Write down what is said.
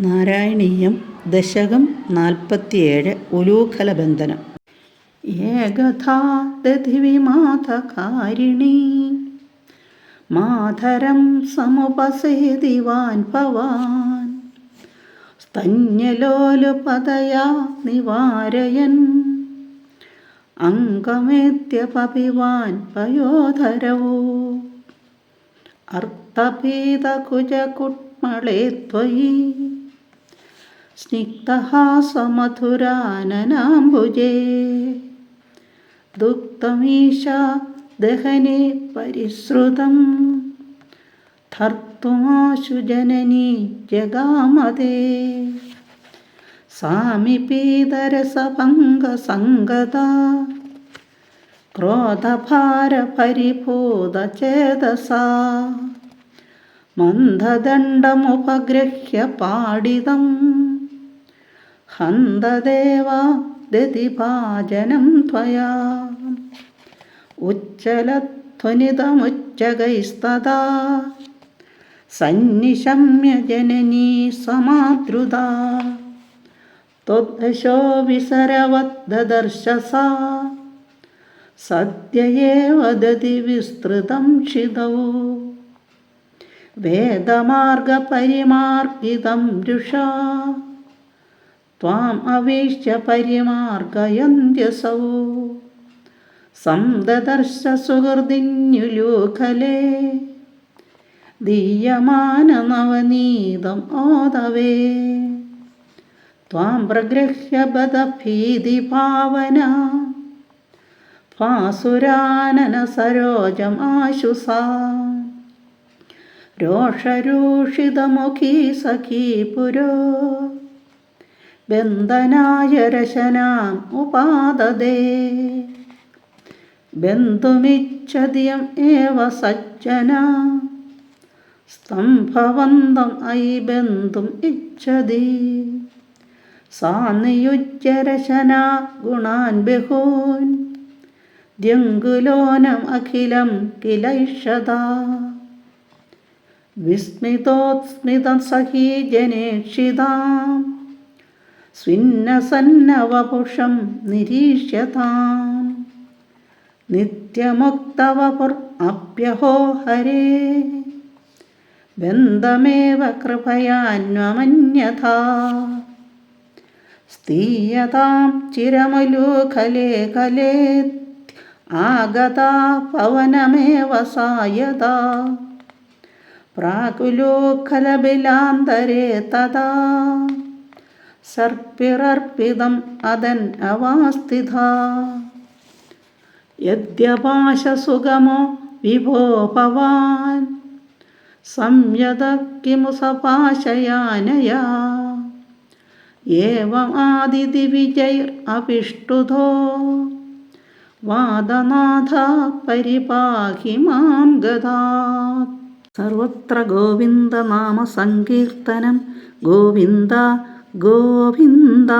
നാരായണീയം ദശകം നാൽപ്പത്തിയേഴ് ഉലൂഖലബന്ധനം. ഏകഥാ ദധിവിമാതകാരിണി മാധരം സമുപസേതിവാൻ ഭവാൻ സ്തന്യലോലുപതയാ നിവാരയൻ. അംഗമേത്യപപിവാൻ പയോധരവോ അർത്ഥഭീതകുജകുട്മളേ ത്വയി. സ്നിഗ്ധഹാസമധുരാനനാംബുജേ. ദുഃഖമീശ ദഹനെ പരിശ്രുതം. ധർത്തുമാശു ജനനി ജഗാമതേ. സാമിപീതരസഭംഗസംഗത. ക്രോധഭാരപരിഭൂതചേതസാ മന്ദദണ്ഡമുപഗൃഹ്യ പാടിതം ഹന്തദേവാ ദതിഭാജനം ത്വയാ. ഉജ്ജലധ്വനിതമുജ്ജകൈസ്തദാ സന്നിശമ്യ ജനനീ സമാദ്രുതാ. ത്വദ്ദശോ വിസരവദ്ദർശസാ സത്യയേവ ദതി വിസ്തൃതം ക്ഷിതൗ. വേദമാർഗപരിമാർഗിതം രുഷാ. त्वाम् अवीक्ष्य परिमार्गयन्त्यसौ सन्ददर्श सुहृदिन्युलूखले दीयमाननवनीतम् ओदवे त्वां प्रगृह्य बदभीतिभावना भासुराननसरोजमाशु सा रोषरूषितमुखी सखी पुरो ബന്ധനായ രശനാം ഉപാദതേ. ബന്ധുമിച്ഛതിയം ഏവ സജ്ജന. സ്തംഭവന്തം ഐ ബന്ധും ഇച്ഛതി. സാ നിയുജ്യരശന ഗുണാൻ ബഹൂൻ. ദ്യങ്കുലോനം അഖിലം കിലൈഷതാ വിസ്മിതോത്സ്മിതം സഹീ ജനേക്ഷിതാം. നിരീക്ഷ്യതാം. നിത്യമുക്തവപുർ അപ്യഹോ ഹരേ. ബന്ധമേവ കൃപയാന്വമന്യഥാ. സ്ഥീയതാം ചിരമലൂഖലേ കലേ ആഗതാ പവനമേവ സായതാ. പ്രാകുലോഖലബിലാന്തരേ തഥാ. സർപ്പിറർപ്പിതം അതൻ അവാസ്ഥിത. യദ്യപാശസുഗമോ വിഭോ ഭവാൻ. സംയത കിമു സപാശയാനയാ ഏവമാദിതിവിജൈർ അവിഷ്ടുതോ. വാദനാഥ പരിപാഹി മാം ഗതാത്. സർവത്ര ഗോവിന്ദനാമ സങ്കീർത്തനം ഗോവിന്ദ ഗോവിന്ദ